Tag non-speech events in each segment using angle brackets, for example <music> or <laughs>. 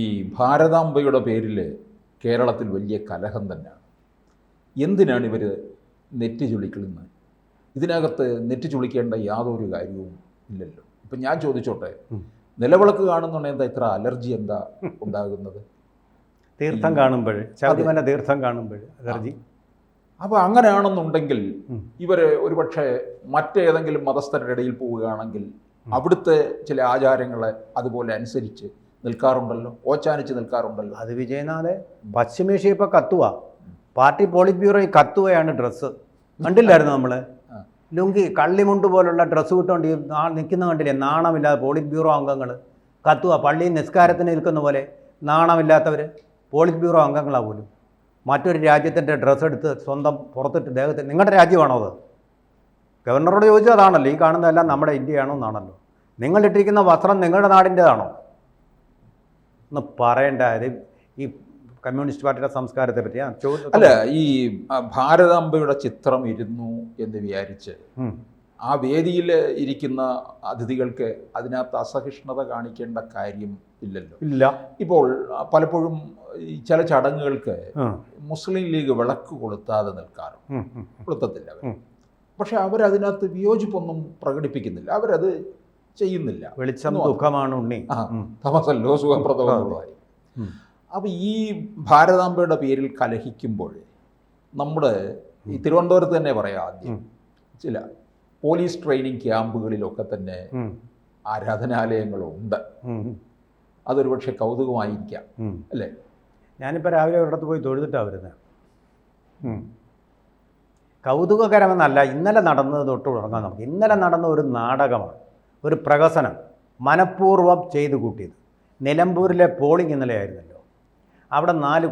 ഈ ഭാരതാംബയുടെ പേരിൽ കേരളത്തിൽ വലിയ കലഹം തന്നെയാണ്. എന്തിനാണ് ഇവർ നെറ്റ് ചുളിക്കുന്നത് ഇതിനകത്ത് നെറ്റ് ചുളിക്കേണ്ട യാതൊരു കാര്യവും ഇല്ലല്ലോ. ഇപ്പം ഞാൻ ചോദിച്ചോട്ടെ. നിലവിളക്ക് കാണുന്നുണ്ടെങ്കിൽ എന്താ ഇത്ര അലർജി എന്താ ഉണ്ടാകുന്നത്? തീർത്ഥം കാണുമ്പോൾ ശബരിമല തീർത്ഥം കാണുമ്പോൾ അലർജി. അപ്പോൾ അങ്ങനെയാണെന്നുണ്ടെങ്കിൽ. ഇവർ ഒരുപക്ഷെ മറ്റേതെങ്കിലും മതസ്ഥരുടെ ഇടയിൽ പോവുകയാണെങ്കിൽ അവിടുത്തെ ചില ആചാരങ്ങളെ അതുപോലെ അനുസരിച്ച് നിൽക്കാറുണ്ടല്ലോ. ഓച്ചാനിച്ച് നിൽക്കാറുണ്ടല്ലോ. അത് വിജയനാഥെ പശ്ചിമേഷ്യ ഇപ്പൊ കത്തുക പാർട്ടി പോളിറ്റ് ബ്യൂറോ കത്തുകയാണ് ഡ്രസ്സ്. കണ്ടില്ലായിരുന്നു നമ്മൾ? ലുങ്കി കള്ളിമുണ്ട് പോലുള്ള ഡ്രസ്സ് വിട്ടുകൊണ്ട് ഈ നാ നിൽക്കുന്ന കണ്ടില്ലേ? നാണമില്ലാതെ പോളിറ്റ് ബ്യൂറോ അംഗങ്ങൾ കത്തുക പള്ളിയിൽ നിസ്കാരത്തിന് നിൽക്കുന്ന പോലെ നാണമില്ലാത്തവർ പോളിറ്റ് ബ്യൂറോ അംഗങ്ങളാണ് പോലും. മറ്റൊരു രാജ്യത്തിന്റെ ഡ്രസ്സ് എടുത്ത് സ്വന്തം പുറത്തിട്ട് ദേഹത്ത് നിങ്ങളുടെ രാജ്യമാണോ അത്? ഗവർണറോട് ചോദിച്ചത് അതാണല്ലോ ഈ കാണുന്നതെല്ലാം നമ്മുടെ ഇന്ത്യയാണോ എന്നാണല്ലോ. നിങ്ങളിട്ടിരിക്കുന്ന വസ്ത്രം നിങ്ങളുടെ നാടിന്റെതാണോ? ഒന്ന് പറയേണ്ട കാര്യം ഈ കമ്മ്യൂണിസ്റ്റ് പാർട്ടിയുടെ സംസ്കാരത്തെ പറ്റി അല്ല ഈ ഭാരതാംബയുടെ ചിത്രം ഇരുന്നു എന്ന് വിചാരിച്ച് ആ വേദിയിൽ ഇരിക്കുന്ന അതിഥികൾക്ക് അതിനകത്ത് അസഹിഷ്ണുത കാണിക്കേണ്ട കാര്യം ഇല്ലല്ലോ. ഇല്ല. ഇപ്പോൾ പലപ്പോഴും ചില ചടങ്ങുകൾക്ക് മുസ്ലിം ലീഗ് വിളക്ക് കൊളുത്താതെ നിൽക്കാറുണ്ട്. ഉം, കൊളുത്തത്തില്ല അവർ. പക്ഷെ അവരതിനകത്ത് വിയോജിപ്പൊന്നും പ്രകടിപ്പിക്കുന്നില്ല. അവരത് ചെയ്യുന്നില്ല. വെളിച്ചം ദുഃഖമാണ് ഉണ്ണി. തമസല്ലോ സുഖപ്രദമെന്നുള്ള അപ്പൊ അപ്പോൾ ഈ ഭാരതാംബയുടെ പേരിൽ കലഹിക്കുമ്പോൾ നമ്മുടെ ഈ തിരുവനന്തപുരത്ത് തന്നെ പറയാം ആദ്യം. ചില പോലീസ് ട്രെയിനിങ് ക്യാമ്പുകളിലൊക്കെ തന്നെ ആരാധനാലയങ്ങളുണ്ട്. അതൊരു പക്ഷെ കൗതുകമായിരിക്കാം. അല്ലേ? ഞാനിപ്പോൾ രാവിലെ ഒരിടത്ത് പോയി തൊഴുതിട്ടാണ് വരുന്നത്. കൗതുകകരമെന്നല്ല ഇന്നലെ നടന്നത് തൊട്ട് തുടങ്ങാം നമുക്ക്. ഇന്നലെ നടന്ന ഒരു നാടകമാണ്. ഒരു പ്രഹസനം മനഃപൂർവം ചെയ്തു കൂട്ടിയത്. നിലമ്പൂരിലെ പോളിംഗ് ഇന്നലെയായിരുന്നല്ലോ. അവിടെ നാല്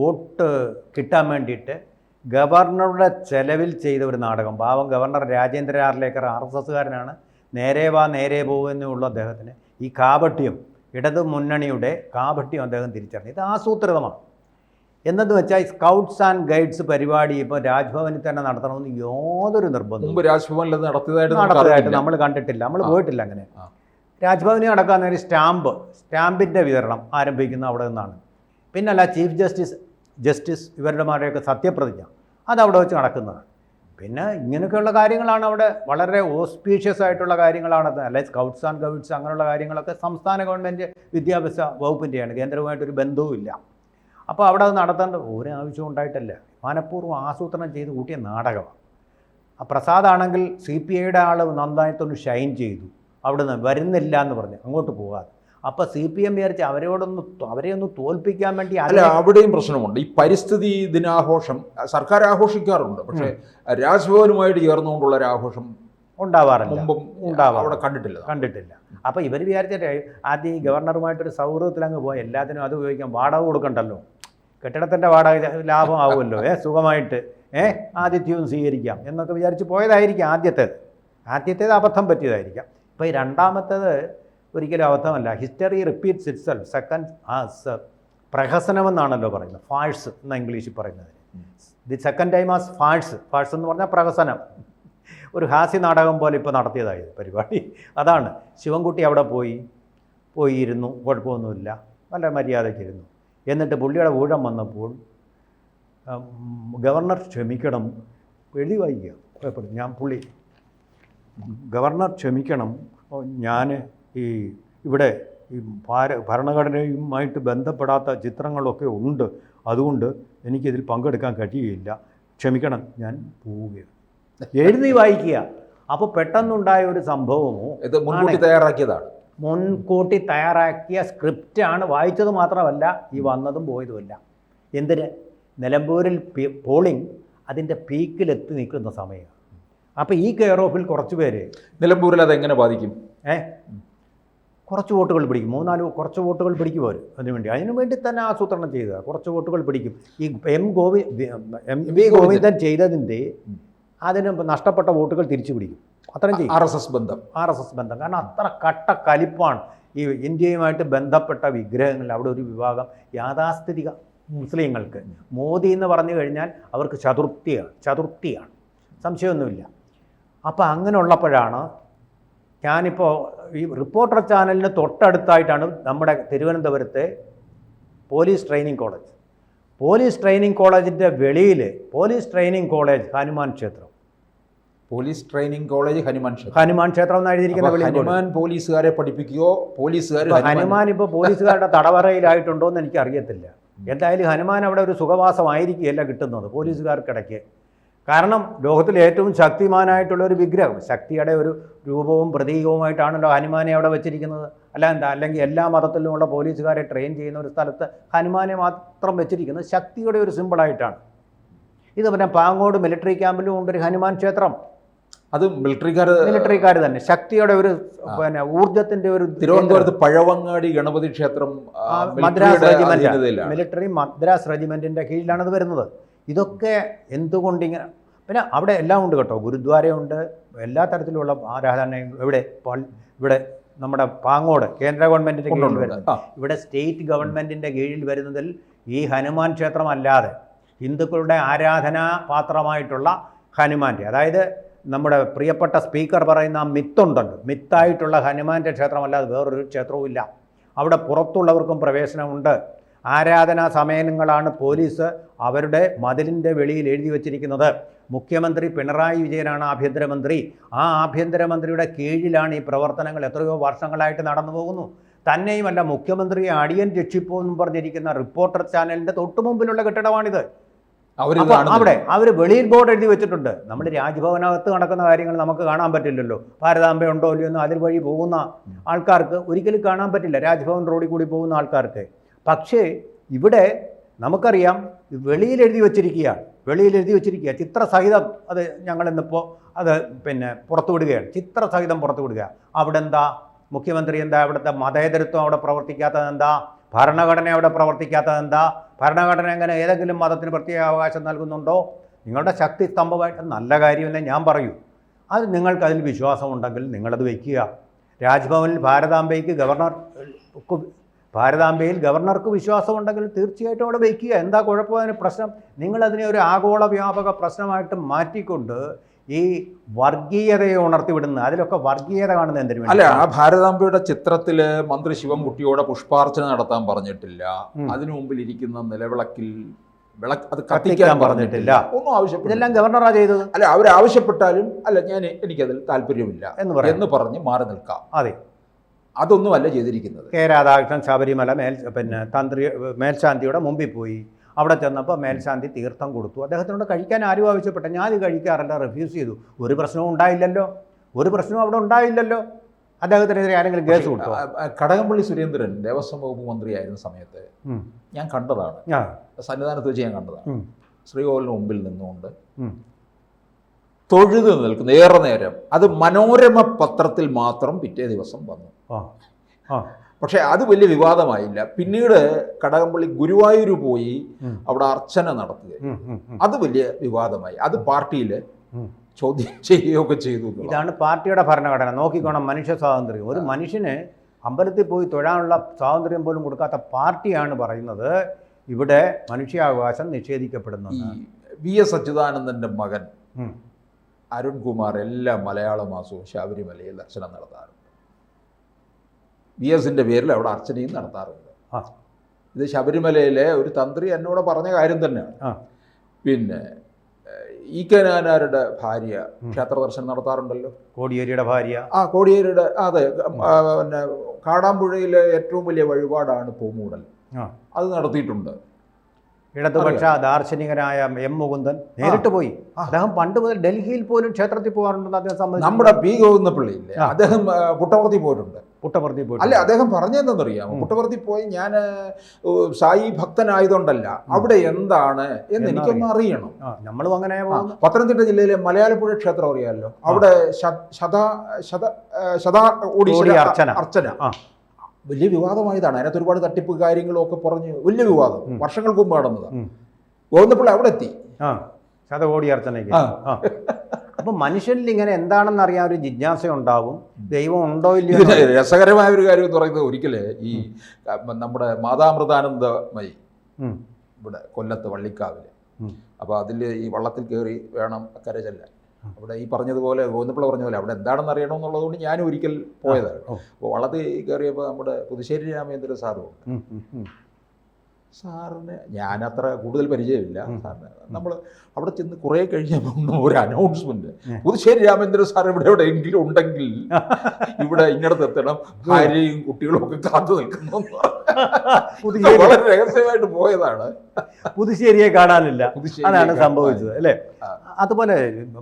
വോട്ട് കിട്ടാൻ വേണ്ടിയിട്ട് ഗവർണറുടെ ചെലവിൽ ചെയ്ത ഒരു നാടകം. പാവം governor Rajendra Arlekar R S എസ്സുകാരനാണ്. നേരെ വാ നേരെ പോകുമെന്നുള്ള അദ്ദേഹത്തിന് ഈ കാപട്യം ഇടതു മുന്നണിയുടെ കാപട്യം അദ്ദേഹം തിരിച്ചറിഞ്ഞു. ഇത് ആസൂത്രിതമാണ്. എന്നെന്ന് വെച്ചാൽ സ്കൗട്ട്സ് ആൻഡ് ഗൈഡ്സ് പരിപാടി ഇപ്പോൾ രാജ്ഭവനിൽ തന്നെ നടത്തണമെന്ന് യാതൊരു നിർബന്ധവും മുമ്പ് രാജ്ഭവനിൽ നടത്തിയതായിട്ട് നടത്തിയതായിട്ട് നമ്മൾ കണ്ടിട്ടില്ല. നമ്മൾ പോയിട്ടില്ല അങ്ങനെ. രാജ്ഭവനിൽ നടക്കാൻ ഒരു സ്റ്റാമ്പ് സ്റ്റാമ്പിന്റെ വിതരണം ആരംഭിക്കുന്ന അവിടെ നിന്നാണ്. പിന്നല്ല ചീഫ് ജസ്റ്റിസ് ജസ്റ്റിസ് ഇവരുടെ മാരെയൊക്കെ സത്യപ്രതിജ്ഞ അത് അവിടെ വെച്ച് നടക്കുന്നതാണ് പിന്നെ ഇങ്ങനെയൊക്കെയുള്ള കാര്യങ്ങളാണ് അവിടെ വളരെ ഓസ്പീഷ്യസ് ആയിട്ടുള്ള കാര്യങ്ങളാണ്. അല്ലെ സ്കൗട്ട്സ് ആൻഡ് ഗൈഡ്സ് അങ്ങനെയുള്ള കാര്യങ്ങളൊക്കെ സംസ്ഥാന ഗവൺമെന്റ് വിദ്യാഭ്യാസ വകുപ്പിന്റെയാണ് കേന്ദ്രവുമായിട്ടൊരു ബന്ധവുമില്ല. അപ്പോൾ അവിടെ അത് നടത്തേണ്ട ഒരു ആവശ്യം ഉണ്ടായിട്ടല്ല. മനഃപൂർവം ആസൂത്രണം ചെയ്ത് കൂട്ടിയ നാടകമാണ്. ആ പ്രസാദാണെങ്കിൽ സി പി ഐയുടെ ആൾ നന്നായിട്ടൊന്ന് ഷൈൻ ചെയ്തു. അവിടുന്ന് വരുന്നില്ല എന്ന് പറഞ്ഞു. അങ്ങോട്ട് പോകാതെ. അപ്പോൾ സി പി എം വിചാരിച്ച് അവരോടൊന്ന് അവരെ ഒന്ന് തോൽപ്പിക്കാൻ വേണ്ടി അല്ല അവിടെയും പ്രശ്നമുണ്ട്. ഈ പരിസ്ഥിതി ദിനാഘോഷം സർക്കാർ ആഘോഷിക്കാറുണ്ട്. പക്ഷേ രാജ്ഭവനുമായിട്ട് ചേർന്നുകൊണ്ടുള്ള ഒരു ആഘോഷം ഉണ്ടാവാറില്ല. അവിടെ കണ്ടിട്ടില്ല. കണ്ടിട്ടില്ല. അപ്പോൾ ഇവർ വിചാരിച്ചിട്ട് ആദ്യം ഈ ഗവർണറുമായിട്ടൊരു സൗഹൃദത്തിൽ അങ്ങ് പോയി എല്ലാത്തിനും അത് ഉപയോഗിക്കാം വാടക കൊടുക്കണ്ടല്ലോ. കെട്ടിടത്തിന്റെ വാടക ലാഭം ആവുമല്ലോ. ഏ സുഖമായിട്ട് ഏ ആതിഥ്യവും സ്വീകരിക്കാം എന്നൊക്കെ വിചാരിച്ച് പോയതായിരിക്കാം ആദ്യത്തേത്. ആദ്യത്തേത് അബദ്ധം പറ്റിയതായിരിക്കാം. ഇപ്പോൾ ഈ രണ്ടാമത്തേത് ഒരിക്കലും അബദ്ധമല്ല. History repeats itself second as പ്രഹസനമെന്നാണല്ലോ പറയുന്നത്. ഫാൾസ് എന്ന ഇംഗ്ലീഷിൽ പറയുന്നത് the second time as farce farce എന്ന് പറഞ്ഞാൽ പ്രഹസനം. ഒരു ഹാസ്യ നാടകം പോലെ ഇപ്പോൾ നടത്തിയതായത് പരിപാടി. അതാണ്. ശിവൻകുട്ടി അവിടെ പോയി. പോയി ഇരുന്നു കുഴപ്പമൊന്നുമില്ല. നല്ല മര്യാദയ്ക്കിരുന്നു എന്നിട്ട് പുള്ളിയുടെ ഊഴം വന്നപ്പോൾ ഗവർണർ ക്ഷമിക്കണം. എഴുതി വായിക്കുക ഞാൻ പുള്ളി ഗവർണർ ക്ഷമിക്കണം. ഞാൻ ഈ ഇവിടെ ഈ ഭാര ഭരണഘടനയുമായിട്ട് ബന്ധപ്പെടാത്ത ചിത്രങ്ങളൊക്കെ ഉണ്ട്. അതുകൊണ്ട് എനിക്കിതിൽ പങ്കെടുക്കാൻ കഴിയുകയില്ല. ക്ഷമിക്കണം. ഞാൻ പോവുകയാണ്. എഴുതി വായിക്കുക. അപ്പോൾ പെട്ടെന്നുണ്ടായ ഒരു സംഭവമോ ഇത് മുൻകൂട്ടി തയ്യാറാക്കിയതാണ്. മുൻകൂട്ടി തയ്യാറാക്കിയ സ്ക്രിപ്റ്റാണ് വായിച്ചത് മാത്രമല്ല ഈ വന്നതും പോയതുമല്ല എന്തിന്? നിലമ്പൂരിൽ പോളിംഗ് അതിന്റെ പീക്കിലെത്തി നിൽക്കുന്ന സമയമാണ് അപ്പോൾ ഈ കെയർ ഓഫിൽ കുറച്ച് പേര്. നിലമ്പൂരിൽ അതെങ്ങനെ ബാധിക്കും? ഏ? കുറച്ച് വോട്ടുകൾ പിടിക്കും. മൂന്നാൽ കുറച്ച് വോട്ടുകൾ പിടിക്കും അവർ അതിനുവേണ്ടി അതിനു വേണ്ടി തന്നെ ആസൂത്രണം ചെയ്തത് കുറച്ച് വോട്ടുകൾ പിടിക്കും. ഈ എം ഗോവി എം വി ഗോവിന്ദൻ. ചെയ്തതിന്റെ അതിന് നഷ്ടപ്പെട്ട വോട്ടുകൾ തിരിച്ചു പിടിക്കും. അത്രയും ചെയ്യും. ആർ എസ് എസ് ബന്ധം. ആർ എസ് എസ് ബന്ധം. കാരണം അത്ര കട്ട കലിപ്പാണ് ഈ ഇന്ത്യയുമായിട്ട് ബന്ധപ്പെട്ട വിഗ്രഹങ്ങൾ അവിടെ ഒരു വിഭാഗം യാഥാസ്ഥിതിക മുസ്ലിങ്ങൾക്ക് മോദി എന്ന് പറഞ്ഞു കഴിഞ്ഞാൽ അവർക്ക് ചതുർത്ഥിയാണ് ചതുർത്ഥിയാണ്. സംശയമൊന്നുമില്ല. അപ്പോൾ അങ്ങനെയുള്ളപ്പോഴാണ് ഞാനിപ്പോൾ ഈ റിപ്പോർട്ടർ ചാനലിന് തൊട്ടടുത്തായിട്ടാണ് നമ്മുടെ തിരുവനന്തപുരത്തെ police training college. Police training കോളേജിന്റെ വെളിയിൽ പോലീസ് ട്രെയിനിങ് കോളേജ് ഹനുമാൻ ക്ഷേത്രം. പോലീസ് ട്രെയിനിങ് കോളേജ് ഹനുമാൻ ക്ഷേത്രം. ഹനുമാൻ ക്ഷേത്രം എന്ന് എഴുതിയിരിക്കുന്ന. ഹനുമാൻ പോലീസുകാരെ പഠിപ്പിക്കുകയോ പോലീസുകാർ ഹനുമാൻ ഇപ്പോൾ പോലീസുകാരുടെ തടവറയിലായിട്ടുണ്ടോ എന്ന് എനിക്ക് അറിയത്തില്ല എന്തായാലും ഹനുമാൻ അവിടെ ഒരു സുഖവാസമായിരിക്കുകയല്ല കിട്ടുന്നത് പോലീസുകാർക്കിടയ്ക്ക്. കാരണം ലോകത്തിലെ ഏറ്റവും ശക്തിമാനായിട്ടുള്ള ഒരു വിഗ്രഹം ശക്തിയുടെ ഒരു രൂപവും പ്രതീകവുമായിട്ടാണല്ലോ ഹനുമാനെ അവിടെ വെച്ചിരിക്കുന്നത്. അല്ല എന്താ അല്ലെങ്കിൽ എല്ലാ മതത്തിലുമുള്ള പോലീസുകാരെ ട്രെയിൻ ചെയ്യുന്ന ഒരു സ്ഥലത്ത് ഹനുമാനെ മാത്രം വെച്ചിരിക്കുന്നത് ശക്തിയുടെ ഒരു സിമ്പിളായിട്ടാണ് ഇത് പിന്നെ പാങ്ങോട് മിലിറ്ററി ക്യാമ്പിലും ഉണ്ടൊരു ഹനുമാൻ ക്ഷേത്രം. അത് മിലിറ്ററിക്കാർ മിലിറ്ററിക്കാർ തന്നെ. ശക്തിയുടെ ഒരു പിന്നെ ഊർജത്തിന്റെ ഒരു തിരുവനന്തപുരത്ത് പഴവങ്ങാടി ഗണപതി ക്ഷേത്രം മദ്രാസ് റെജിമെന്റ് മിലിറ്ററി മദ്രാസ് റെജിമെന്റിന്റെ കീഴിലാണ് അത് വരുന്നത്. ഇതൊക്കെ എന്തുകൊണ്ടിങ്ങനെ പിന്നെ അവിടെ എല്ലാം ഉണ്ട് കേട്ടോ. ഗുരുദ്വാരയുണ്ട്. എല്ലാ തരത്തിലുള്ള ആരാധനയും ഇവിടെ ഇവിടെ നമ്മുടെ പാങ്ങോട് കേന്ദ്ര ഗവൺമെന്റിന്റെ കീഴിൽ. വരുന്നത്. ഇവിടെ സ്റ്റേറ്റ് ഗവൺമെന്റിന്റെ കീഴിൽ വരുന്നതിൽ ഈ ഹനുമാൻ ക്ഷേത്രം അല്ലാതെ ഹിന്ദുക്കളുടെ ആരാധനാ പാത്രമായിട്ടുള്ള ഹനുമാന്റെ അതായത് നമ്മുടെ പ്രിയപ്പെട്ട സ്പീക്കർ പറയുന്ന ആ മിത്തുണ്ടല്ലോ. മിത്തായിട്ടുള്ള ഹനുമാന്റെ ക്ഷേത്രമല്ലാതെ വേറൊരു ക്ഷേത്രവും ഇല്ല. അവിടെ പുറത്തുള്ളവർക്കും പ്രവേശനമുണ്ട്. ആരാധനാ സമയങ്ങളാണ് പോലീസ് അവരുടെ മതിലിന്റെ വെളിയിൽ എഴുതി വച്ചിരിക്കുന്നത്. മുഖ്യമന്ത്രി പിണറായി വിജയനാണ് ആഭ്യന്തരമന്ത്രി. ആ ആഭ്യന്തരമന്ത്രിയുടെ കീഴിലാണ് ഈ പ്രവർത്തനങ്ങൾ എത്രയോ വർഷങ്ങളായിട്ട് നടന്നു പോകുന്നു. തന്നെയുമല്ല മുഖ്യമന്ത്രിയെ അടിയൻ രക്ഷിപ്പോ എന്നും പറഞ്ഞിരിക്കുന്ന റിപ്പോർട്ടർ ചാനലിന്റെ തൊട്ടുമുമ്പിലുള്ള കെട്ടിടമാണിത്. അവിടെ അവർ വെളിയിൽ ബോർഡ് എഴുതി വെച്ചിട്ടുണ്ട്. നമ്മൾ രാജ്ഭവനകത്ത് നടക്കുന്ന കാര്യങ്ങൾ നമുക്ക് കാണാൻ പറ്റില്ലല്ലോ. ഭാരതാംബ ഉണ്ടോ ഇല്ലയോ എന്ന് അതിൽ വഴി പോകുന്ന ആൾക്കാർക്ക് ഒരിക്കലും കാണാൻ പറ്റില്ല. രാജ്ഭവൻ റോഡിൽ കൂടി പോകുന്ന ആൾക്കാർക്ക്. പക്ഷേ ഇവിടെ നമുക്കറിയാം വെളിയിൽ എഴുതി വെച്ചിരിക്കുക വെളിയിൽ എഴുതി വെച്ചിരിക്കുക ചിത്രസഹിതം അത് ഞങ്ങൾ ഇന്നിപ്പോൾ അത് പിന്നെ പുറത്തു വിടുകയാണ്. ചിത്രസഹിതം പുറത്തു വിടുക. അവിടെ എന്താ മുഖ്യമന്ത്രി എന്താ? അവിടുത്തെ മതേതരത്വം അവിടെ പ്രവർത്തിക്കാത്തത് എന്താ ഭരണഘടന അവിടെ പ്രവർത്തിക്കാത്തത് എന്താ? ഭരണഘടന എങ്ങനെ ഏതെങ്കിലും മതത്തിന് പ്രത്യേക അവകാശം നൽകുന്നുണ്ടോ? നിങ്ങളുടെ ശക്തി സ്തംഭമായിട്ട് നല്ല കാര്യമെന്നേ ഞാൻ പറയൂ. അത് നിങ്ങൾക്ക് അതിൽ വിശ്വാസമുണ്ടെങ്കിൽ നിങ്ങളത് വയ്ക്കുക രാജ്ഭവനിൽ ഭാരതാംബയ്ക്ക് ഗവർണർ ഭാരതാംബയിൽ ഗവർണർക്ക് വിശ്വാസമുണ്ടെങ്കിൽ തീർച്ചയായിട്ടും അവിടെ വയ്ക്കുക എന്താ കുഴപ്പം അതിന് പ്രശ്നം? നിങ്ങളതിനെ ഒരു ആഗോള വ്യാപക പ്രശ്നമായിട്ട് മാറ്റിക്കൊണ്ട് ഈ വർഗീയതയെ ഉണർത്തിവിടുന്നത് അതിലൊക്കെ വർഗീയത കാണുന്നത് എന്തിനു അല്ല ആ ഭാരതാംബയുടെ ചിത്രത്തിൽ മന്ത്രി ശിവൻകുട്ടിയോടെ പുഷ്പാർച്ചന നടത്താൻ പറഞ്ഞിട്ടില്ല. അതിനു മുമ്പിൽ ഇരിക്കുന്ന നിലവിളക്കിൽ വിളക്ക് അത് കത്തിക്കാൻ പറഞ്ഞിട്ടില്ല. ഒന്നും ആവശ്യപ്പെട്ടില്ല. ഗവർണറാ ചെയ്തത്? അല്ല അവരാവശ്യപ്പെട്ടാലും അല്ല ഞാൻ എനിക്കതിൽ താല്പര്യമില്ല. എന്ന് പറയാം. എന്ന് പറഞ്ഞ് മാറി നിൽക്കാം. അതെ. അതൊന്നുമല്ല ചെയ്തിരിക്കുന്നത്. കെ രാധാകൃഷ്ണൻ ശബരിമല മേൽ പിന്നെ തന്ത്രി മേൽശാന്തിയുടെ മുമ്പിൽ പോയി. അവിടെ ചെന്നപ്പോൾ മേൽശാന്തി തീർത്ഥം കൊടുത്തു. അദ്ദേഹത്തിനോട് കഴിക്കാൻ ആരും ആവശ്യപ്പെട്ട? ഞാൻ ഇത് കഴിക്കാറില്ല റിഫ്യൂസ് ചെയ്തു. ഒരു പ്രശ്നവും ഉണ്ടായില്ലല്ലോ. ഒരു പ്രശ്നവും അവിടെ ഉണ്ടായില്ലല്ലോ. അദ്ദേഹത്തിനെതിരെ ആരെങ്കിലും കേസ് കൊടുത്തോ? കടകംപള്ളി സുരേന്ദ്രൻ ദേവസ്വം വകുപ്പ് മന്ത്രിയായിരുന്ന സമയത്ത് ഞാൻ കണ്ടതാണ്. സന്നിധാനത്ത് വെച്ച് ഞാൻ കണ്ടതാണ്. ശ്രീകോവിലിന് മുമ്പിൽ നിന്നുകൊണ്ട് തൊഴുതു നിൽക്കുന്ന ഏറെ നേരം അത് മനോരമ പത്രത്തിൽ മാത്രം പിറ്റേ ദിവസം വന്നു. പക്ഷേ അത് വലിയ വിവാദമായില്ല. പിന്നീട് കടകംപള്ളി ഗുരുവായൂർ പോയി അവിടെ അർച്ചന നടത്തുക. അത് വലിയ വിവാദമായി. അത് പാർട്ടിയിൽ. ചോദ്യം <laughs> ചെയ്യുകയൊക്കെ ചെയ്തു ഇതാണ് പാർട്ടിയുടെ ഭരണഘടന. നോക്കിക്കോണം മനുഷ്യ സ്വാതന്ത്ര്യം. ഒരു മനുഷ്യന് അമ്പലത്തിൽ പോയി തൊഴാനുള്ള സ്വാതന്ത്ര്യം പോലും കൊടുക്കാത്ത പാർട്ടിയാണ് പറയുന്നത്. ഇവിടെ മനുഷ്യാവകാശം നിഷേധിക്കപ്പെടുന്നത് വി എസ് അച്യുതാനന്ദന്റെ മകൻ അരുൺകുമാർ എല്ലാ മലയാള മാസവും ശബരിമലയിൽ ദർശനം നടത്താറുണ്ട്. വി എസിന്റെ പേരിൽ അവിടെ അർച്ചനയും നടത്താറുണ്ട്. ഇത് ശബരിമലയിലെ ഒരു തന്ത്രി എന്നോട് പറഞ്ഞ കാര്യം തന്നെയാണ്. പിന്നെ ഇ കെ നായനാരുടെ ഭാര്യ ക്ഷേത്രദർശനം ക്ഷേത്ര ദർശനം നടത്താറുണ്ടല്ലോ. കോടിയേരിയുടെ ഭാര്യ. ആ കോടിയേരിയുടെ അതെ പിന്നെ കാടാമ്പുഴയിലെ ഏറ്റവും വലിയ വഴിപാടാണ് പൂമൂടൽ. അത് നടത്തിയിട്ടുണ്ട്. ഇടതുപക്ഷ ദാർശനികനായ എം മുകുന്ദൻ നേരിട്ട് പോയി. അദ്ദേഹം പണ്ട് മുതൽ ഡൽഹിയിൽ പോലും ക്ഷേത്രത്തിൽ പോകാറുണ്ടെന്ന് അദ്ദേഹം സംബന്ധിച്ചു നമ്മുടെ പി ഗോവിന്ദപിള്ളി ഇല്ലേ? അദ്ദേഹം പുട്ടപർത്തി പോയിട്ടുണ്ട്. പുട്ടപർത്തി പോയി അല്ല അദ്ദേഹം പറഞ്ഞതെന്നറിയാമോ. പുട്ടപർത്തി പോയി ഞാൻ സായി ഭക്തനായതുകൊണ്ടല്ല. അവിടെ എന്താണ് എന്ന് എനിക്കൊന്ന് അറിയണം. നമ്മളും അങ്ങനെ പത്തനംതിട്ട ജില്ലയിലെ മലയാളപ്പുഴ ക്ഷേത്രം അറിയാമല്ലോ? അവിടെ ശത ശത ശത ഓടി അർച്ചന. അർച്ചന. വലിയ വിവാദമായതാണ് അതിനകത്ത് ഒരുപാട് തട്ടിപ്പ് കാര്യങ്ങളും ഒക്കെ പറഞ്ഞ് വലിയ വിവാദം. വർഷങ്ങൾക്ക് മുമ്പ് നടന്നതാണ് ഉം. ഗോവിന്ദപിള്ള അവിടെ എത്തി. ആ ശതകോടി അർച്ചനയ്ക്ക് ആ. ആ. അപ്പൊ മനുഷ്യനിൽ ഇങ്ങനെ എന്താണെന്ന് അറിയാൻ ഒരു ജിജ്ഞാസ ഉണ്ടാവും ദൈവം ഉണ്ടോ ഇല്ലയോ ഇതിന് രസകരമായ ഒരു കാര്യം എന്ന് പറയുന്നത് ഒരിക്കലേ ഈ നമ്മുടെ മാതാമൃതാനന്ദമയി ഇവിടെ കൊല്ലത്ത് വള്ളിക്കാവിൽ അപ്പൊ അപ്പോൾ അതിൽ ഈ വള്ളത്തിൽ കയറി വേണം അക്കരെ ചെല്ലാൻ അവിടെ ഈ പറഞ്ഞതുപോലെ ഗോവിന്ദപ്പിള്ള പറഞ്ഞ പോലെ അവിടെ എന്താണെന്ന് അറിയണമെന്നുള്ളത് കൊണ്ട് ഞാനും ഒരിക്കൽ പോയതാണ് അപ്പോൾ വള്ളത്തിൽ കയറിയപ്പോൾ നമ്മുടെ പുതുശ്ശേരി രാമേന്ദ്ര സാറും. സാറിന് ഞാനത്ര കൂടുതൽ പരിചയമില്ല സാറിന്. നമ്മൾ അവിടെ ചെന്ന് കുറേ കഴിഞ്ഞപ്പോൾ <laughs> ഒരു അനൗൺസ്മെന്റ് പുതുശ്ശേരി രാമേന്ദ്രൻ സാർ ഇവിടെ എവിടെയെങ്കിലും ഉണ്ടെങ്കിൽ <laughs> ഇവിടെ ഇങ്ങടത്ത് എത്തണം. ഭാര്യയും കുട്ടികളും ഒക്കെ കാത്തു നിൽക്കുന്നു. <laughs> വളരെ രഹസ്യമായിട്ട് പോയതാണ്. പുതുശ്ശേരിയെ കാണാനില്ല. അതാണ് സംഭവിച്ചത് അല്ലേ? അതുപോലെ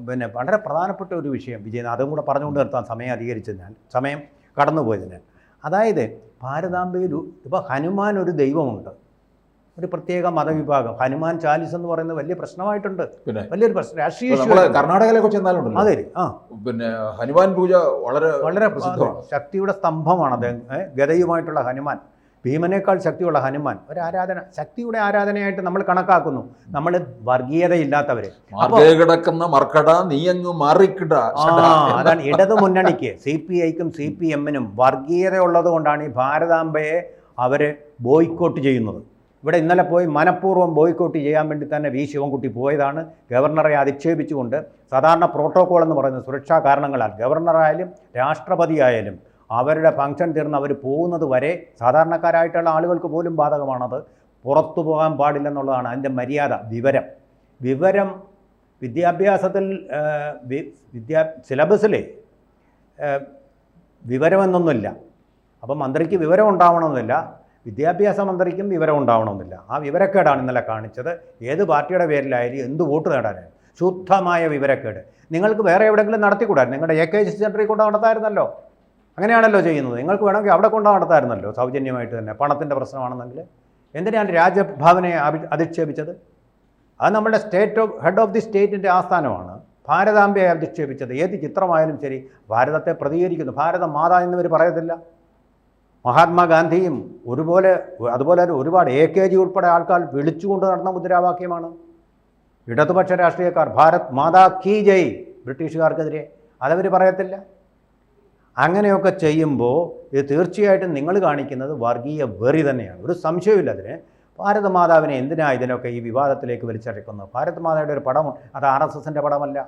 പിന്നെ വളരെ പ്രധാനപ്പെട്ട ഒരു വിഷയം വിജയൻ അതും കൂടെ പറഞ്ഞുകൊണ്ട് നിർത്താൻ സമയം അധികരിച്ചത് ഞാൻ സമയം കടന്നുപോയതിന് ഞാൻ. അതായത് ഭാരതാംബയിൽ ഇപ്പോൾ ഹനുമാൻ ഒരു ദൈവമുണ്ട്. ഒരു പ്രത്യേക മതവിഭാഗം. ഹനുമാൻ ചാലിസ് എന്ന് പറയുന്നത് വലിയ പ്രശ്നമായിട്ടുണ്ട്. വലിയൊരു പ്രശ്നം. രാഷ്ട്രീയ. കർണാടകയിലൊക്കെ ചെന്നാലുണ്ടല്ലോ അതെ ആ. പിന്നെ ഹനുമാൻ പൂജ വളരെ വളരെ പ്രസിദ്ധമാണ്. ശക്തിയുടെ സ്തംഭമാണ് അദ്ദേഹം. ഗതയുമായിട്ടുള്ള ഹനുമാൻ. ഭീമനേക്കാൾ ശക്തിയുള്ള ഹനുമാൻ. ഒരു ആരാധന ശക്തിയുടെ ആരാധനയായിട്ട് നമ്മൾ കണക്കാക്കുന്നു. നമ്മൾ വർഗീയതയില്ലാത്തവര്. കിടക്കുന്ന മർക്കട നീയങ്ങ് മാറിക്കിട ആ അതാണ് ഇടതു മുന്നണിക്ക് സി പി ഐക്കും സി പി എമ്മിനും വർഗീയത ഉള്ളത് കൊണ്ടാണ് ഈ ഭാരതാംബയെ അവർ ബോയ്ക്കോട്ട് ചെയ്യുന്നത്. ഇവിടെ ഇന്നലെ പോയി മനഃപൂർവം ബോയ്ക്കോട്ട് ചെയ്യാൻ വേണ്ടി തന്നെ വി ശിവൻകുട്ടി പോയതാണ്. ഗവർണറെ അധിക്ഷേപിച്ചുകൊണ്ട് സാധാരണ പ്രോട്ടോകോൾ എന്ന് പറയുന്ന സുരക്ഷാ കാരണങ്ങളാൽ ഗവർണറായാലും രാഷ്ട്രപതിയായാലും അവരുടെ ഫംഗ്ഷൻ തീർന്ന് അവർ പോകുന്നത് വരെ സാധാരണക്കാരായിട്ടുള്ള ആളുകൾക്ക് പോലും ബാധകമാണത്. പുറത്തു പോകാൻ പാടില്ലെന്നുള്ളതാണ് അതിന്റെ മര്യാദ വിവരം. വിവരം വിദ്യാഭ്യാസത്തിൽ വിദ്യാ സിലബസിലെ വിവരമെന്നൊന്നുമില്ല. അപ്പം മന്ത്രിക്ക് വിവരം ഉണ്ടാവണമെന്നില്ല വിദ്യാഭ്യാസ മന്ത്രിക്കും വിവരം ഉണ്ടാവണമെന്നില്ല. ആ വിവരക്കേടാണ് ഇന്നലെ കാണിച്ചത്. ഏത് പാർട്ടിയുടെ പേരിലായാലും എന്ത് വോട്ട് നേടാനായാലും ശുദ്ധമായ വിവരക്കേട്. നിങ്ങൾക്ക് വേറെ എവിടെയെങ്കിലും നടത്തിക്കൂടായിരുന്നു. നിങ്ങളുടെ എ കെ ജി സെന്ററിൽ കൊണ്ട് നടത്താമായിരുന്നല്ലോ അങ്ങനെയാണല്ലോ ചെയ്യുന്നത്. നിങ്ങൾക്ക് വേണമെങ്കിൽ അവിടെ കൊണ്ട് നടത്താമായിരുന്നല്ലോ സൗജന്യമായിട്ട് തന്നെ. പണത്തിന്റെ പ്രശ്നമാണെന്നെങ്കിൽ. എന്തിനാണ് രാജ്ഭവനെ അഭി- അധിക്ഷേപിച്ചത്? അത് നമ്മുടെ state of head of the സ്റ്റേറ്റിന്റെ ആസ്ഥാനമാണ്. ഭാരതാംബയെ അധിക്ഷേപിച്ചത്. ഏത് ചിത്രമായാലും ശരി ഭാരതത്തെ പ്രതികരിക്കുന്നു. ഭാരതം മാതാ എന്നിവർ പറയത്തില്ല. മഹാത്മാഗാന്ധിയും ഒരുപോലെ അതുപോലെ തന്നെ ഒരുപാട് എ കെ ജി ഉൾപ്പെടെ ആൾക്കാർ വിളിച്ചുകൊണ്ട് നടന്ന മുദ്രാവാക്യമാണ്. ഇടതുപക്ഷ രാഷ്ട്രീയക്കാർ ഭാരത് മാതാ കീ ജയ് ബ്രിട്ടീഷുകാർക്കെതിരെ. അതവർ പറയത്തില്ല? അങ്ങനെയൊക്കെ ചെയ്യുമ്പോൾ ഇത് തീർച്ചയായിട്ടും നിങ്ങൾ കാണിക്കുന്നത് വർഗീയ വെറി തന്നെയാണ്. ഒരു സംശയമില്ല അതിന്. ഭാരതമാതാവിനെ എന്തിനാണ് ഇതിനൊക്കെ ഈ വിവാദത്തിലേക്ക് വലിച്ചടക്കുന്നത്? മാതാവിന്റെ ഒരു പടം അത് ആർ എസ് എസിന്റെ പടമല്ല.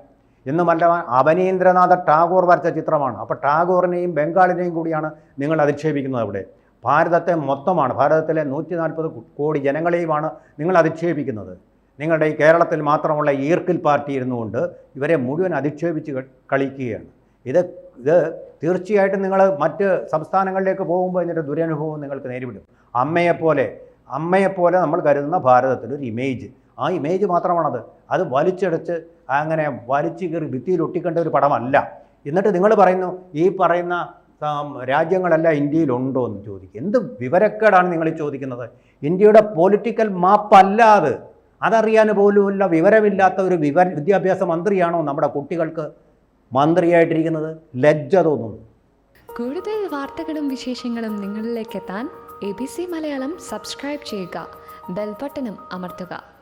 എന്നുമല്ല അവനീന്ദ്രനാഥ ടാഗോർ വരച്ച ചിത്രമാണ്. അപ്പോൾ ടാഗോറിനെയും ബംഗാളിനെയും കൂടിയാണ് നിങ്ങൾ അധിക്ഷേപിക്കുന്നത് അവിടെ. ഭാരതത്തെ മൊത്തമാണ് ഭാരതത്തിലെ നൂറ്റി നാൽപ്പത് കോടി ജനങ്ങളെയുമാണ് നിങ്ങൾ അധിക്ഷേപിക്കുന്നത്. നിങ്ങളുടെ ഈ കേരളത്തിൽ മാത്രമുള്ള ഈർക്കിൽ പാർട്ടി ഇരുന്നുകൊണ്ട് ഇവരെ മുഴുവൻ അധിക്ഷേപിച്ച് കളിക്കുകയാണ്. ഇത് ഇത് തീർച്ചയായിട്ടും നിങ്ങൾ മറ്റ് സംസ്ഥാനങ്ങളിലേക്ക് പോകുമ്പോൾ ഇതിന്റെ ദുരനുഭവം നിങ്ങൾക്ക് നേരിടും. അമ്മയെപ്പോലെ അമ്മയെപ്പോലെ നമ്മൾ കരുതുന്ന ഭാരതത്തിലൊരു ഇമേജ്. ആ ഇമേജ് മാത്രമാണത്. അത് വലിച്ചെടുത്ത് അങ്ങനെ വലിച്ചു കയറി ഭിത്തിയിൽ ഒട്ടിക്കേണ്ട ഒരു പടമല്ല. എന്നിട്ട് നിങ്ങൾ പറയുന്നു ഈ പറയുന്ന രാജ്യങ്ങളല്ല ഇന്ത്യയിലുണ്ടോ എന്ന് ചോദിക്കും. എന്ത് വിവരക്കേടാണ് നിങ്ങൾ ചോദിക്കുന്നത്? ഇന്ത്യയുടെ പൊളിറ്റിക്കൽ മാപ്പല്ലാതെ അതറിയാൻ പോലുമില്ല വിവരമില്ലാത്ത ഒരു വിവര വിദ്യാഭ്യാസ മന്ത്രിയാണോ നമ്മുടെ കുട്ടികൾക്ക് മന്ത്രിയായിട്ടിരിക്കുന്നത്? ലജ്ജ തോന്നുന്നു. കൂടുതൽ വാർത്തകളും വിശേഷങ്ങളും നിങ്ങളിലേക്ക് എത്താൻ A B C Malayalam subscribe ചെയ്യുക ബെൽബട്ടനും അമർത്തുക.